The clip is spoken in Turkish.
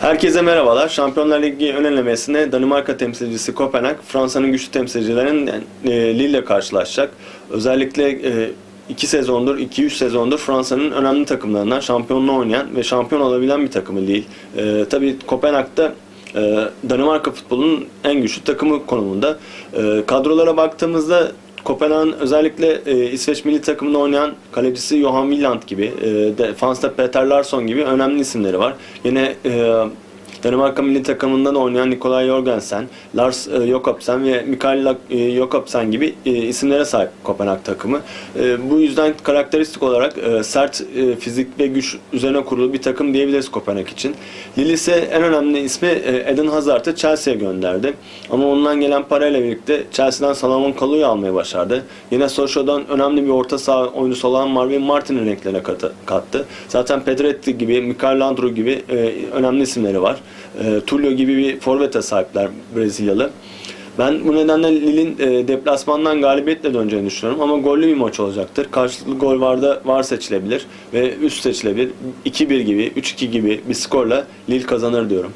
Herkese merhabalar. Şampiyonlar Ligi önlemesine Danimarka temsilcisi Kopenhag, Fransa'nın güçlü temsilcilerinin e, Lille karşılaşacak. Özellikle e, iki sezondur, 2-3 sezondur Fransa'nın önemli takımlarından şampiyonluğu oynayan ve şampiyon olabilen bir takımı Lille. Tabii Kopenhag'da e, Danimarka futbolunun en güçlü takımı konumunda. E, kadrolara baktığımızda Kopenhag'ın özellikle e, İsveç milli takımında oynayan kalecisi Johan Willand gibi, e, defansta Peter Larsson gibi önemli isimleri var. Yine e, Danimarka milli takımında da oynayan Nikolaj Jorgensen, Lars e, Jakobsen ve Mikael e, Jakobsen gibi e, isimlere sahip Kopenhag takımı. Bu yüzden karakteristik olarak sert fizik ve güç üzerine kurulu bir takım diyebiliriz Kopenhag için. Lille ise en önemli ismi Eden Hazard'ı Chelsea'ye gönderdi. Ama ondan gelen parayla birlikte Chelsea'den Salomon Kaluu'yu almayı başardı. Yine Sochaux'dan önemli bir orta saha oyuncusu olan Marvin Martin'in renklerine kattı. Zaten Pedretti gibi, Mikael Landru gibi önemli isimleri var. E, Tullio gibi bir forvete sahipler Brezilyalı. Ben bu nedenle Lille'in e, deplasmandan galibiyetle döneceğini düşünüyorum ama gollü bir maç olacaktır. Karşılıklı gol varda var seçilebilir ve üst seçilebilir. 2-1 gibi, 3-2 gibi bir skorla Lille kazanır diyorum.